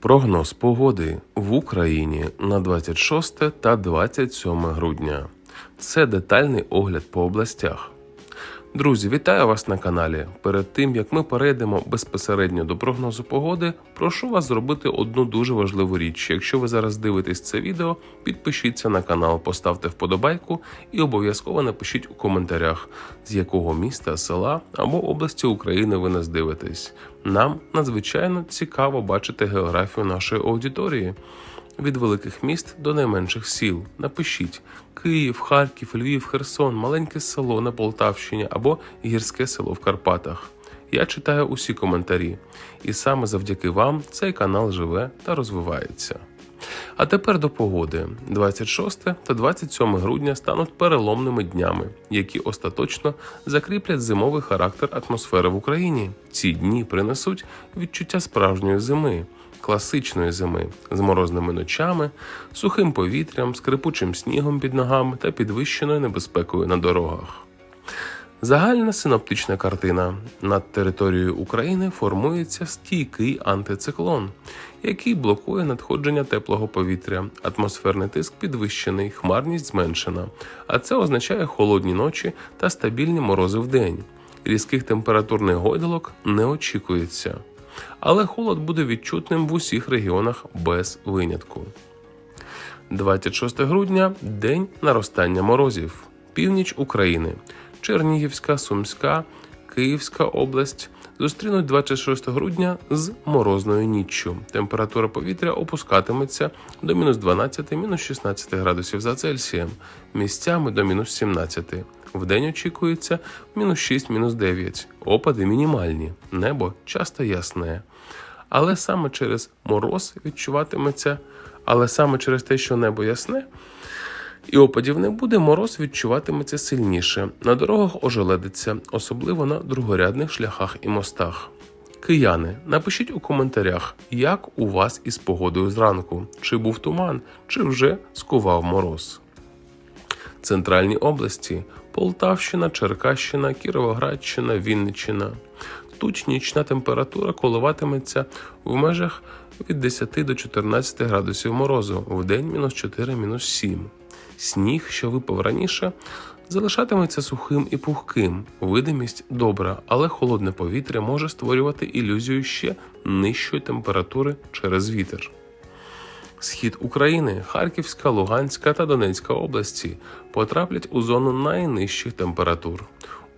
Прогноз погоди в Україні на 26 та 27 грудня. Це детальний огляд по областях. Друзі, вітаю вас на каналі. Перед тим як ми перейдемо безпосередньо до прогнозу погоди, прошу вас зробити одну дуже важливу річ. Якщо ви зараз дивитесь це відео, підпишіться на канал, поставте вподобайку і обов'язково напишіть у коментарях, з якого міста, села або області України ви нас дивитесь. Нам надзвичайно цікаво бачити географію нашої аудиторії. Від великих міст до найменших сіл. Напишіть Київ, Харків, Львів, Херсон, маленьке село на Полтавщині або гірське село в Карпатах. Я читаю усі коментарі, і саме завдяки вам цей канал живе та розвивається. А тепер до погоди. 26 та 27 грудня стануть переломними днями, які остаточно закріплять зимовий характер атмосфери в Україні. Ці дні принесуть відчуття справжньої зими, класичної зими з морозними ночами, сухим повітрям, скрипучим снігом під ногами та підвищеною небезпекою на дорогах. Загальна синоптична картина над територією України формується стійкий антициклон, який блокує надходження теплого повітря. Атмосферний тиск підвищений, хмарність зменшена, а це означає холодні ночі та стабільні морози в день. Різких температурних гойдалок не очікується, але холод буде відчутним в усіх регіонах без винятку. 26 грудня день наростання морозів. Північ України. Чернігівська, Сумська, Київська область зустрінуть 26 грудня з морозною ніччю. Температура повітря опускатиметься до мінус 12, мінус 16 градусів за Цельсієм, місцями до мінус 17. Вдень очікується мінус 6, мінус 9. Опади мінімальні, небо часто ясне. Але саме через мороз відчуватиметься, але саме через те, що небо ясне. І опадів не буде, мороз відчуватиметься сильніше. На дорогах ожеледиться, особливо на другорядних шляхах і мостах. Кияни, напишіть у коментарях, як у вас із погодою зранку, чи був туман, чи вже скував мороз. Центральні області Полтавщина, Черкащина, Кіровоградщина, Вінниччина. Тут нічна температура коливатиметься в межах від 10 до 14 градусів морозу, в день мінус 4, мінус 7. Сніг, що випав раніше, залишатиметься сухим і пухким. Видимість добра, але холодне повітря може створювати ілюзію ще нижчої температури через вітер. Схід України, Харківська, Луганська та Донецька області потраплять у зону найнижчих температур.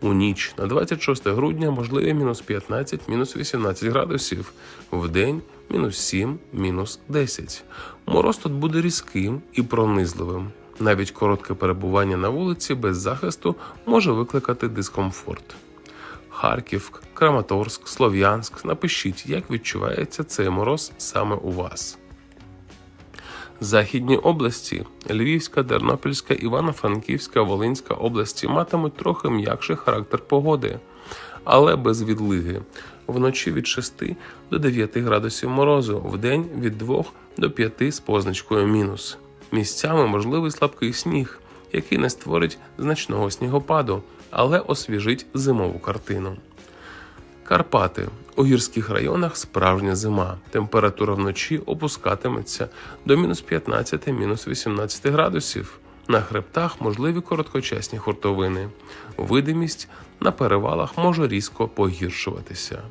У ніч на 26 грудня можливі мінус 15, мінус 18 градусів, в день мінус 7, мінус 10. Мороз тут буде різким і пронизливим. Навіть коротке перебування на вулиці без захисту може викликати дискомфорт. Харків, Краматорськ, Слов'янськ. Напишіть, як відчувається цей мороз саме у вас. Західні області Львівська, Тернопільська, Івано-Франківська, Волинська області матимуть трохи м'якший характер погоди, але без відлиги. Вночі від 6 до 9 градусів морозу, вдень від 2 до 5 з позначкою мінус. Місцями можливий слабкий сніг, який не створить значного снігопаду, але освіжить зимову картину. Карпати у гірських районах справжня зима. Температура вночі опускатиметься до мінус 15 мінус 18 градусів. На хребтах можливі короткочасні хуртовини. Видимість на перевалах може різко погіршуватися.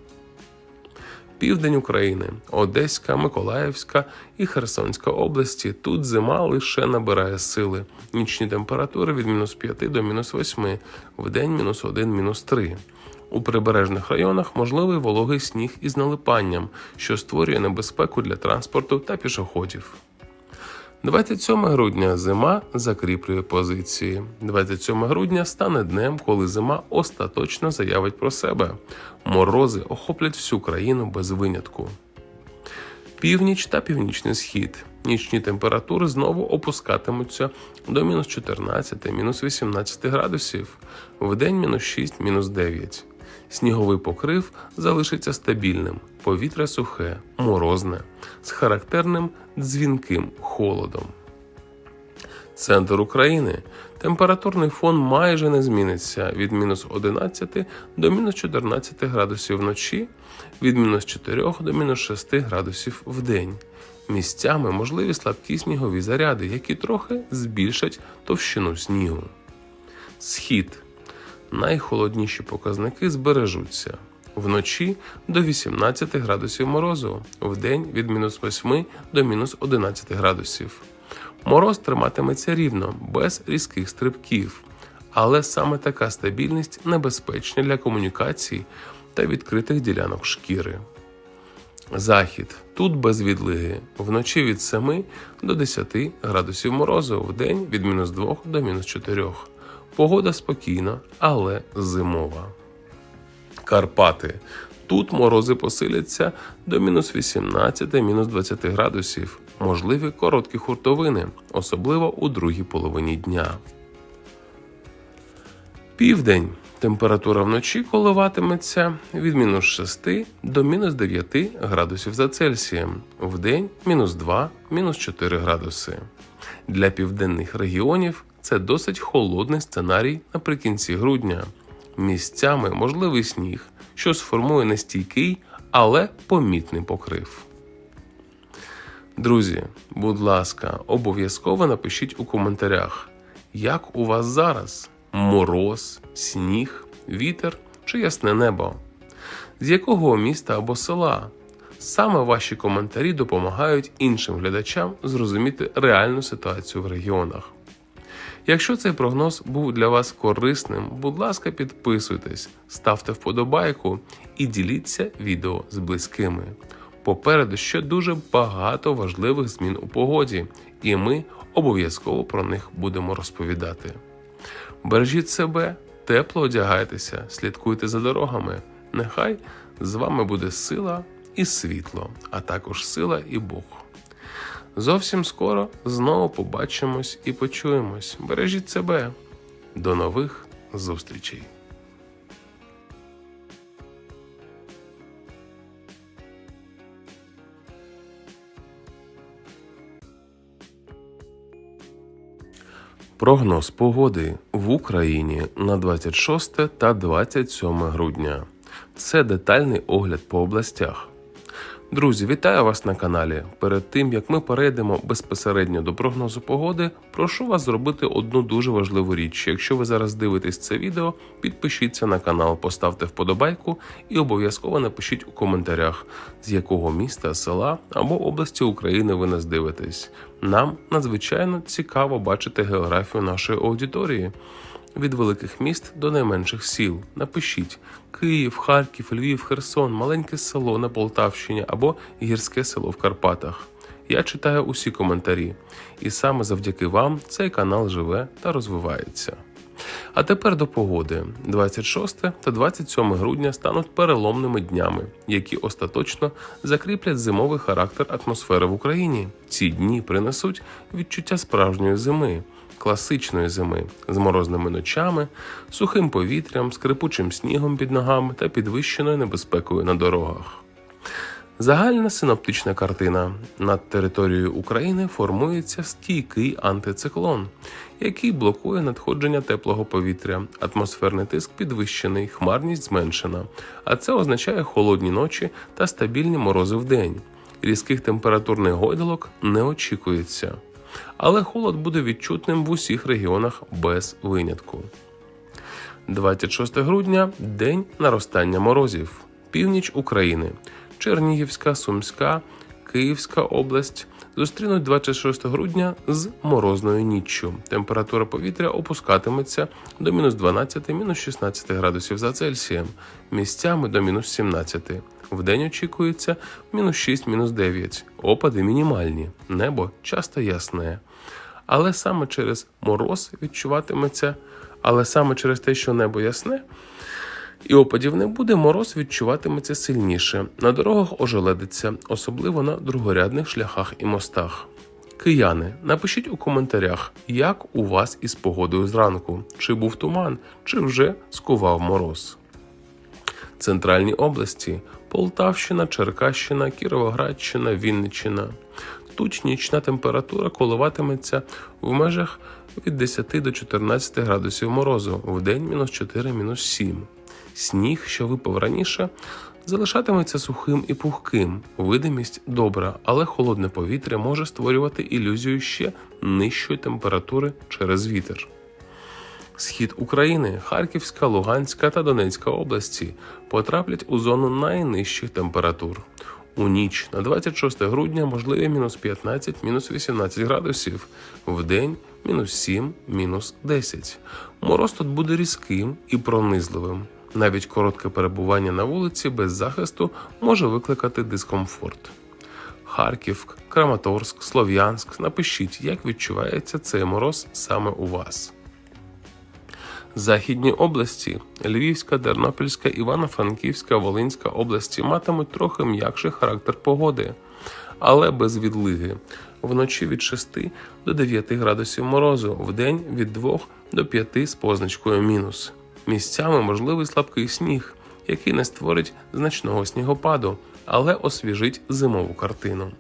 Південь України, Одеська, Миколаївська і Херсонська області. Тут зима лише набирає сили. Нічні температури від мінус 5 до мінус 8, вдень мінус 1, мінус 3. У прибережних районах можливий вологий сніг із налипанням, що створює небезпеку для транспорту та пішоходів. 27 грудня зима закріплює позиції. 27 грудня стане днем, коли зима остаточно заявить про себе. Морози охоплять всю країну без винятку. Північ та північний схід. Нічні температури знову опускатимуться до мінус 14, мінус 18 градусів, вдень мінус 6, мінус 9. Сніговий покрив залишиться стабільним, повітря сухе, морозне, з характерним дзвінким холодом. Центр України температурний фон майже не зміниться від мінус 11 до мінус 14 градусів вночі, від мінус 4 до мінус 6 градусів в день. Місцями можливі слабкі снігові заряди, які трохи збільшать товщину снігу. Схід. Найхолодніші показники збережуться. Вночі до 18 градусів морозу, вдень від мінус 8 до мінус 11 градусів. Мороз триматиметься рівно, без різких стрибків, але саме така стабільність небезпечна для комунікацій та відкритих ділянок шкіри. Захід. Тут без відлиги. Вночі від 7 до 10 градусів морозу, вдень від мінус 2 до мінус 4. Погода спокійна, але зимова. Карпати. Тут морози посиляться до мінус 18, мінус 20 градусів. Можливі короткі хуртовини, особливо у другій половині дня. Південь. Температура вночі коливатиметься від мінус 6 до мінус 9 градусів за Цельсієм, вдень мінус 2, мінус 4 градуси. Для південних регіонів це досить холодний сценарій наприкінці грудня. Місцями можливий сніг, що сформує нестійкий, але помітний покрив. Друзі, будь ласка, обов'язково напишіть у коментарях, як у вас зараз мороз, сніг, вітер чи ясне небо? З якого міста або села? Саме ваші коментарі допомагають іншим глядачам зрозуміти реальну ситуацію в регіонах. Якщо цей прогноз був для вас корисним, будь ласка, підписуйтесь, ставте вподобайку і діліться відео з близькими. Попереду ще дуже багато важливих змін у погоді, і ми обов'язково про них будемо розповідати. Бережіть себе, тепло одягайтеся, слідкуйте за дорогами. Нехай з вами буде сила і світло, а також сила і Бог. Зовсім скоро знову побачимось і почуємось. Бережіть себе. До нових зустрічей! Прогноз погоди в Україні на 26 та 27 грудня. Це детальний огляд по областях. Друзі, вітаю вас на каналі. Перед тим як ми перейдемо безпосередньо до прогнозу погоди, прошу вас зробити одну дуже важливу річ. Якщо ви зараз дивитесь це відео, підпишіться на канал, поставте вподобайку і обов'язково напишіть у коментарях, з якого міста, села або області України ви нас дивитесь. Нам надзвичайно цікаво бачити географію нашої аудиторії від великих міст до найменших сіл. Напишіть Київ, Харків, Львів, Херсон, маленьке село на Полтавщині або гірське село в Карпатах. Я читаю усі коментарі, і саме завдяки вам цей канал живе та розвивається. А тепер до погоди. 26 та 27 грудня стануть переломними днями, які остаточно закріплять зимовий характер атмосфери в Україні. Ці дні принесуть відчуття справжньої зими, класичної зими з морозними ночами, сухим повітрям, скрипучим снігом під ногами та підвищеною небезпекою на дорогах. Загальна синоптична картина над територією України формується стійкий антициклон, який блокує надходження теплого повітря, атмосферний тиск підвищений, хмарність зменшена. А це означає холодні ночі та стабільні морози в день. Різких температурних гойдалок не очікується. Але холод буде відчутним в усіх регіонах без винятку. 26 грудня день наростання морозів. Північ України. Чернігівська, Сумська, Київська область зустрінуть 26 грудня з морозною ніччю. Температура повітря опускатиметься до мінус 12 мінус 16 градусів за Цельсієм, місцями до мінус 17. Вдень очікується мінус 6, мінус 9. Опади мінімальні, небо часто ясне. Але саме через мороз відчуватиметься, але саме через те, що небо ясне. І опадів не буде, мороз відчуватиметься сильніше. На дорогах ожеледиться, особливо на другорядних шляхах і мостах. Кияни, напишіть у коментарях, як у вас із погодою зранку, чи був туман, чи вже скував мороз. Центральні області Полтавщина, Черкащина, Кіровоградщина, Вінниччина. Тут нічна температура коливатиметься в межах від 10 до 14 градусів морозу, в день мінус 4, мінус 7. Сніг, що випав раніше, залишатиметься сухим і пухким. Видимість добра, але холодне повітря може створювати ілюзію ще нижчої температури через вітер. Схід України, Харківська, Луганська та Донецька області потраплять у зону найнижчих температур. У ніч на 26 грудня можливі мінус 15, мінус 18 градусів, в день мінус 7, мінус 10. Мороз тут буде різким і пронизливим. Навіть коротке перебування на вулиці без захисту може викликати дискомфорт. Харків, Краматорськ, Слов'янськ. Напишіть, як відчувається цей мороз саме у вас. Західні області Львівська, Тернопільська, Івано-Франківська, Волинська області матимуть трохи м'якший характер погоди, але без відлиги. Вночі від 6 до 9 градусів морозу, вдень від 2 до 5 з позначкою мінус. Місцями можливий слабкий сніг, який не створить значного снігопаду, але освіжить зимову картину.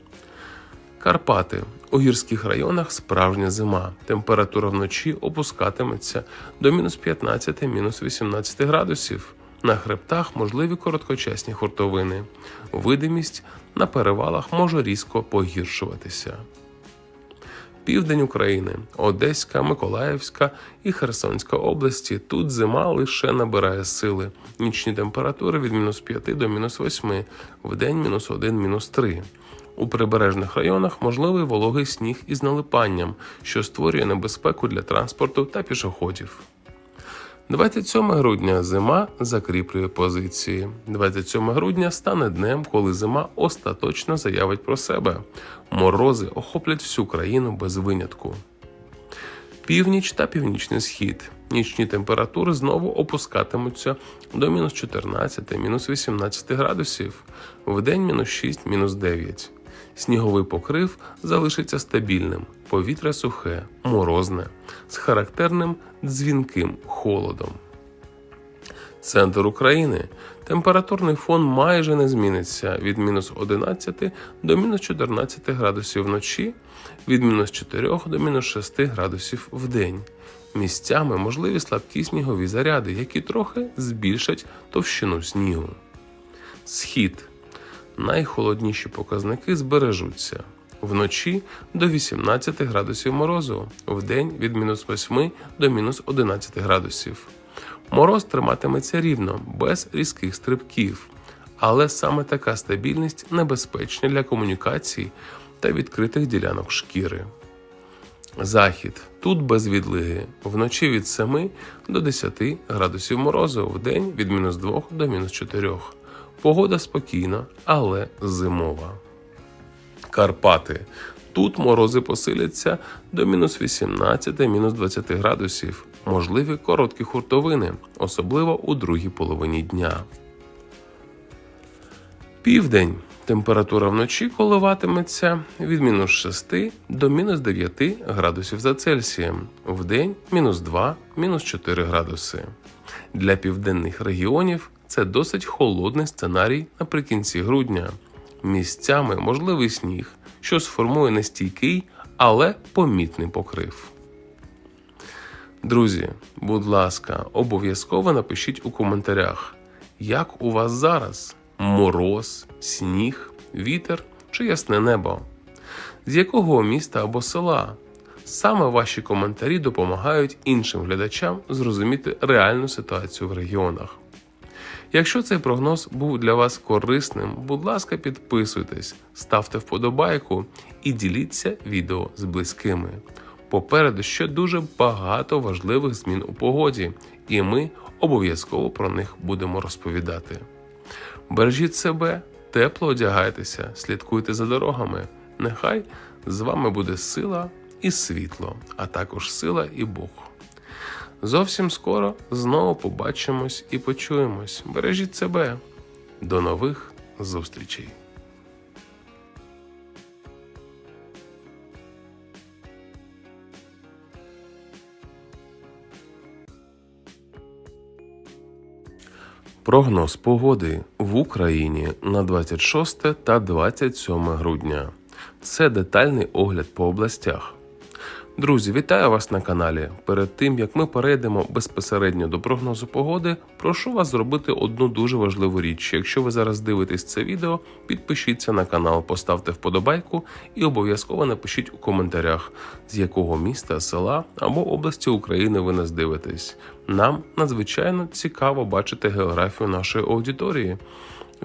Карпати у гірських районах справжня зима. Температура вночі опускатиметься до мінус 15 мінус 18 градусів. На хребтах можливі короткочасні хуртовини. Видимість на перевалах може різко погіршуватися. Південь України, Одеська, Миколаївська і Херсонська області. Тут зима лише набирає сили. Нічні температури від мінус 5 до мінус 8, в день мінус 1, мінус 3. У прибережних районах можливий вологий сніг із налипанням, що створює небезпеку для транспорту та пішоходів. 27 грудня зима закріплює позиції. 27 грудня стане днем, коли зима остаточно заявить про себе. Морози охоплять всю країну без винятку. Північ та північний схід. Нічні температури знову опускатимуться до мінус 14, мінус 18 градусів, вдень мінус 6, мінус 9. Сніговий покрив залишиться стабільним, повітря сухе, морозне, з характерним дзвінким холодом. Центр України. Температурний фон майже не зміниться від мінус 11 до мінус 14 градусів вночі, від мінус 4 до мінус 6 градусів в день. Місцями можливі слабкі снігові заряди, які трохи збільшать товщину снігу. Схід найхолодніші показники збережуться. Вночі до 18 градусів морозу, вдень від мінус 8 до мінус 11 градусів. Мороз триматиметься рівно, без різких стрибків, але саме така стабільність небезпечна для комунікацій та відкритих ділянок шкіри. Захід тут без відлиги, вночі від 7 до 10 градусів морозу, вдень від мінус 2 до мінус 4. Погода спокійна, але зимова. Карпати. Тут морози посиляться до мінус 18, мінус 20 градусів. Можливі короткі хуртовини, особливо у другій половині дня. Південь. Температура вночі коливатиметься від мінус 6 до мінус 9 градусів за Цельсієм, вдень мінус 2, мінус 4 градуси. Для південних регіонів це досить холодний сценарій наприкінці грудня. Місцями можливий сніг, що сформує нестійкий, але помітний покрив. Друзі, будь ласка, обов'язково напишіть у коментарях, як у вас зараз мороз, сніг, вітер чи ясне небо, з якого міста або села. Саме ваші коментарі допомагають іншим глядачам зрозуміти реальну ситуацію в регіонах. Якщо цей прогноз був для вас корисним, будь ласка, підписуйтесь, ставте вподобайку і діліться відео з близькими. Попереду ще дуже багато важливих змін у погоді, і ми обов'язково про них будемо розповідати. Бережіть себе, тепло одягайтеся, слідкуйте за дорогами. Нехай з вами буде сила і світло, а також сила і Бог. Зовсім скоро знову побачимось і почуємось. Бережіть себе. До нових зустрічей! Прогноз погоди в Україні на 26 та 27 грудня. Це детальний огляд по областях. Друзі, вітаю вас на каналі. Перед тим як ми перейдемо безпосередньо до прогнозу погоди, прошу вас зробити одну дуже важливу річ. Якщо ви зараз дивитесь це відео, підпишіться на канал, поставте вподобайку і обов'язково напишіть у коментарях, з якого міста, села або області України ви нас дивитесь. Нам надзвичайно цікаво бачити географію нашої аудиторії.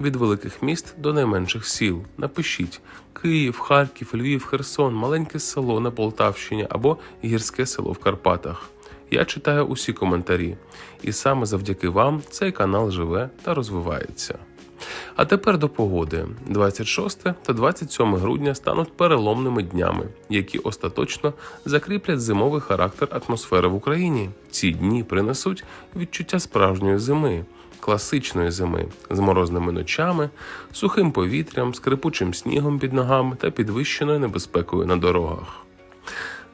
Від великих міст до найменших сіл. Напишіть Київ, Харків, Львів, Херсон, маленьке село на Полтавщині або гірське село в Карпатах. Я читаю усі коментарі, і саме завдяки вам цей канал живе та розвивається. А тепер до погоди. 26 та 27 грудня стануть переломними днями, які остаточно закріплять зимовий характер атмосфери в Україні. Ці дні принесуть відчуття справжньої зими, класичної зими з морозними ночами, сухим повітрям, скрипучим снігом під ногами та підвищеною небезпекою на дорогах.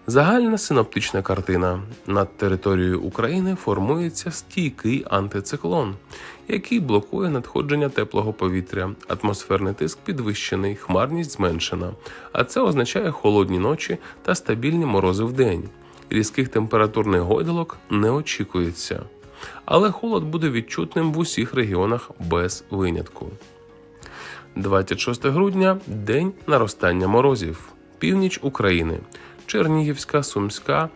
Загальна синоптична картина над територією України формується стійкий антициклон, який блокує надходження теплого повітря. Атмосферний тиск підвищений, хмарність зменшена. А це означає холодні ночі та стабільні морози в день. Різких температурних гойдалок не очікується. Але холод буде відчутним в усіх регіонах без винятку. 26 грудня день наростання морозів. Північ України. Чернігівська, Сумська,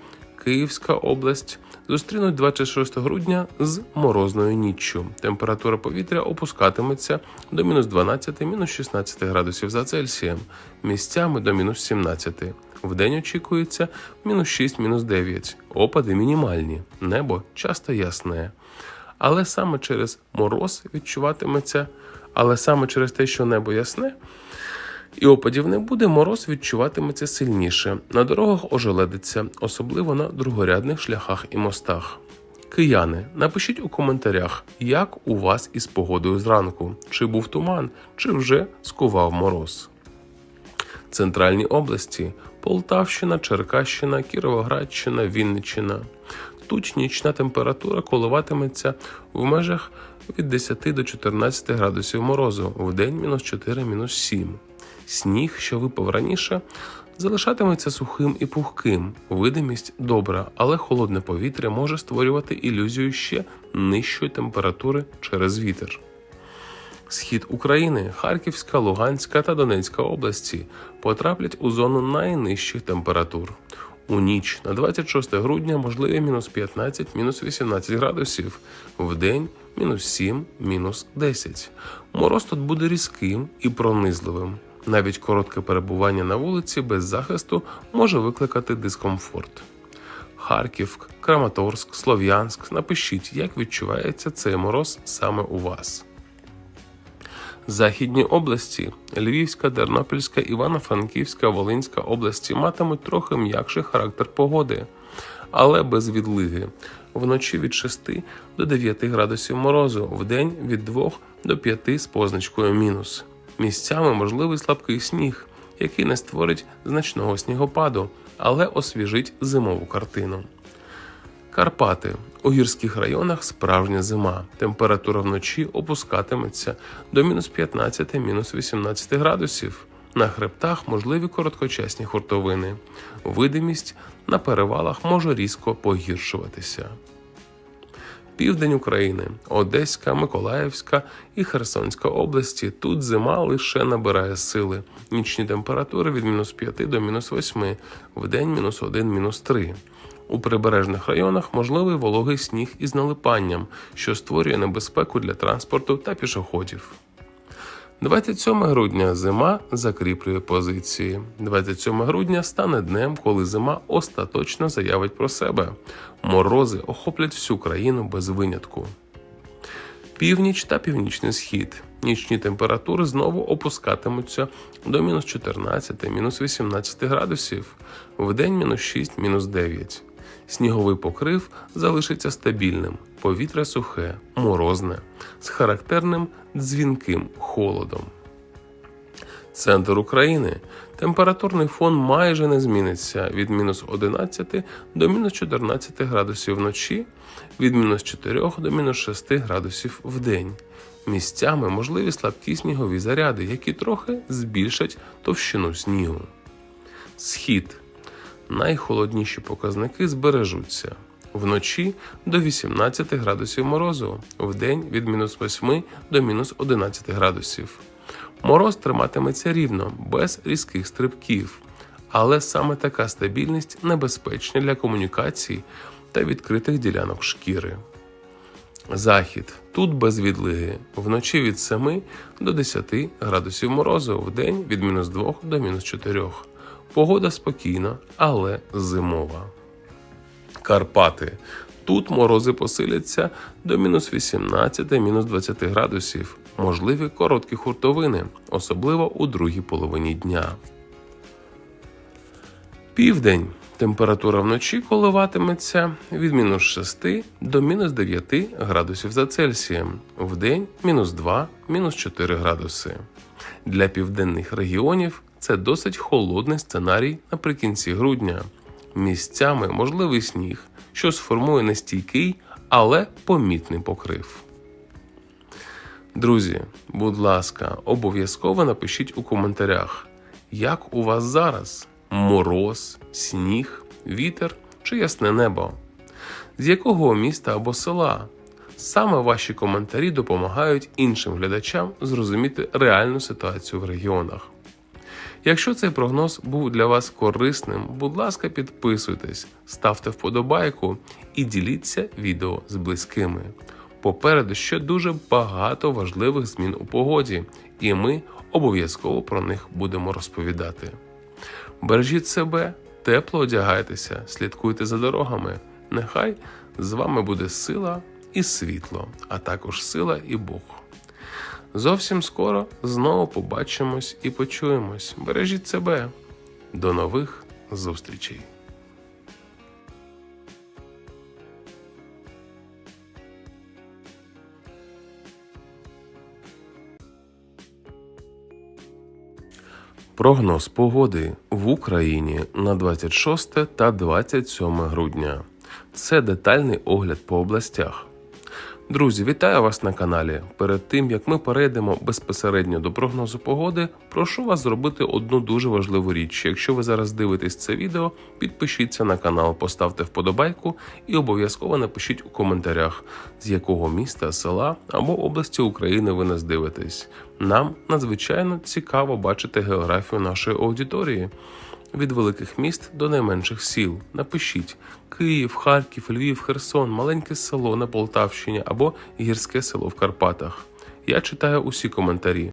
Київська область зустрінуть 26 грудня з морозною ніччю. Температура повітря опускатиметься до мінус 12 мінус 16 градусів за Цельсієм, місцями до мінус 17. Вдень очікується мінус 6, мінус 9. Опади мінімальні, небо часто ясне. Але саме через мороз відчуватиметься, але саме через те, що небо ясне. І опадів не буде, мороз відчуватиметься сильніше. На дорогах ожеледиться, особливо на другорядних шляхах і мостах. Кияни, напишіть у коментарях, як у вас із погодою зранку, чи був туман, чи вже скував мороз. Центральні області Полтавщина, Черкащина, Кіровоградщина, Вінниччина. Тут нічна температура коливатиметься в межах від 10 до 14 градусів морозу, в день мінус 4, мінус 7. Сніг, що випав раніше, залишатиметься сухим і пухким. Видимість добра, але холодне повітря може створювати ілюзію ще нижчої температури через вітер. Схід України, Харківська, Луганська та Донецька області потраплять у зону найнижчих температур. У ніч на 26 грудня можливі мінус 15, мінус 18 градусів, в день мінус 7, мінус 10. Мороз тут буде різким і пронизливим. Навіть коротке перебування на вулиці без захисту може викликати дискомфорт. Харків, Краматорськ, Слов'янськ. Напишіть, як відчувається цей мороз саме у вас. Західні області Львівська, Тернопільська, Івано-Франківська, Волинська області матимуть трохи м'якший характер погоди, але без відлиги. Вночі від 6 до 9 градусів морозу, вдень від 2 до 5 з позначкою мінус. Місцями можливий слабкий сніг, який не створить значного снігопаду, але освіжить зимову картину. Карпати у гірських районах справжня зима. Температура вночі опускатиметься до мінус 15 мінус 18 градусів. На хребтах можливі короткочасні хуртовини. Видимість на перевалах може різко погіршуватися. Південь України, Одеська, Миколаївська і Херсонська області. Тут зима лише набирає сили. Нічні температури від мінус 5 до мінус 8, в день мінус 1, мінус 3. У прибережних районах можливий вологий сніг із налипанням, що створює небезпеку для транспорту та пішоходів. 27 грудня зима закріплює позиції. 27 грудня стане днем, коли зима остаточно заявить про себе. Морози охоплять всю країну без винятку. Північ та північний схід. Нічні температури знову опускатимуться до мінус 14, мінус 18 градусів, вдень мінус 6, мінус 9. Сніговий покрив залишиться стабільним, повітря сухе, морозне, з характерним дзвінким холодом. Центр України. Температурний фон майже не зміниться від мінус 11 до мінус 14 градусів вночі, від мінус 4 до мінус 6 градусів в день. Місцями можливі слабкі снігові заряди, які трохи збільшать товщину снігу. Схід. Найхолодніші показники збережуться. Вночі до 18 градусів морозу, вдень від мінус 8 до мінус 11 градусів. Мороз триматиметься рівно, без різких стрибків. Але саме така стабільність небезпечна для комунікацій та відкритих ділянок шкіри. Захід. Тут без відлиги. Вночі від 7 до 10 градусів морозу, вдень від мінус 2 до мінус 4. Погода спокійна, але зимова. Карпати. Тут морози посиляться до мінус 18, мінус 20 градусів. Можливі короткі хуртовини, особливо у другій половині дня. Південь. Температура вночі коливатиметься від мінус 6 до мінус 9 градусів за Цельсієм, вдень мінус 2, мінус 4 градуси. Для південних регіонів це досить холодний сценарій наприкінці грудня. Місцями можливий сніг, що сформує нестійкий, але помітний покрив. Друзі, будь ласка, обов'язково напишіть у коментарях, як у вас зараз мороз, сніг, вітер чи ясне небо? З якого міста або села? Саме ваші коментарі допомагають іншим глядачам зрозуміти реальну ситуацію в регіонах. Якщо цей прогноз був для вас корисним, будь ласка, підписуйтесь, ставте вподобайку і діліться відео з близькими. Попереду ще дуже багато важливих змін у погоді, і ми обов'язково про них будемо розповідати. Бережіть себе, тепло одягайтеся, слідкуйте за дорогами. Нехай з вами буде сила і світло, а також сила і Бог. Зовсім скоро знову побачимось і почуємось. Бережіть себе. До нових зустрічей! Прогноз погоди в Україні на 26 та 27 грудня. Це детальний огляд по областях. Друзі, вітаю вас на каналі. Перед тим як ми перейдемо безпосередньо до прогнозу погоди, прошу вас зробити одну дуже важливу річ. Якщо ви зараз дивитесь це відео, підпишіться на канал, поставте вподобайку і обов'язково напишіть у коментарях, з якого міста, села або області України ви нас дивитесь. Нам надзвичайно цікаво бачити географію нашої аудиторії. Від великих міст до найменших сіл. Напишіть Київ, Харків, Львів, Херсон, маленьке село на Полтавщині або гірське село в Карпатах. Я читаю усі коментарі.